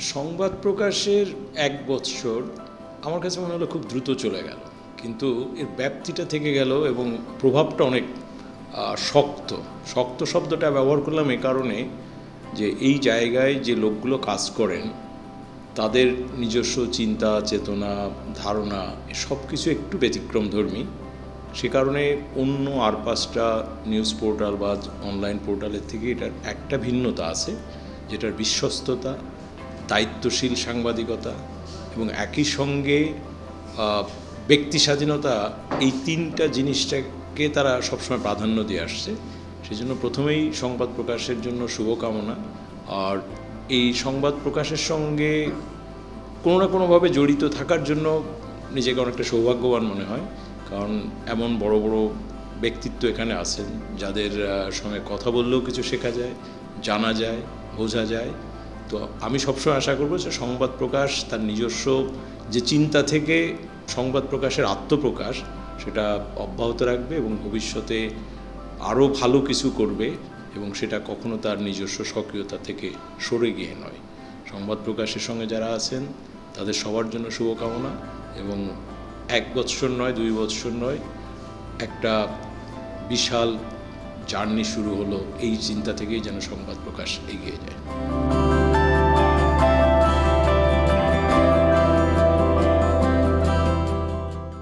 সংবাদ প্রকাশের এক বৎসর আমার কাছে মনে হলো খুব দ্রুত চলে গেল। কিন্তু এর ব্যাপ্তিটা থেকে গেল এবং প্রভাবটা অনেক শক্ত। শক্ত শব্দটা ব্যবহার করলাম এই কারণে যে এই জায়গায় যে লোকগুলো কাজ করেন, তাদের নিজস্ব চিন্তা, চেতনা, ধারণা সব কিছু একটু ব্যতিক্রমধর্মী। সে কারণে অন্য আর পাঁচটা নিউজ পোর্টাল বা অনলাইন পোর্টালের থেকে এটার একটা ভিন্নতা আছে, যেটার বিশ্বস্ততা দায়িত্বশীল সাংবাদিকতা এবং একই সঙ্গে ব্যক্তি স্বাধীনতা, এই তিনটা জিনিসটাকে তারা সবসময় প্রাধান্য দিয়ে আসছে। সেই জন্য প্রথমেই সংবাদ প্রকাশের জন্য শুভকামনা। আর এই সংবাদ প্রকাশের সঙ্গে কোনো না কোনোভাবে জড়িত থাকার জন্য নিজেকে অনেকটা সৌভাগ্যবান মনে হয়। কারণ এমন বড় বড় ব্যক্তিত্ব এখানে আছেন যাদের সঙ্গে কথা বললেও কিছু শেখা যায়, জানা যায়, বোঝা যায়। তো আমি সবসময় আশা করব যে সংবাদ প্রকাশ তার নিজস্ব যে চিন্তা থেকে সংবাদ প্রকাশের আত্মপ্রকাশ সেটা অব্যাহত রাখবে এবং ভবিষ্যতে আরও ভালো কিছু করবে এবং সেটা কখনো তার নিজস্ব সক্রিয়তা থেকে সরে গিয়ে নয়। সংবাদ প্রকাশের সঙ্গে যারা আছেন, তাদের সবার জন্য শুভকামনা এবং এক বৎসর নয়, দুই বৎসর নয়, একটা বিশাল জার্নি শুরু হলো এই চিন্তা থেকেই যেন সংবাদ প্রকাশ এগিয়ে যায়।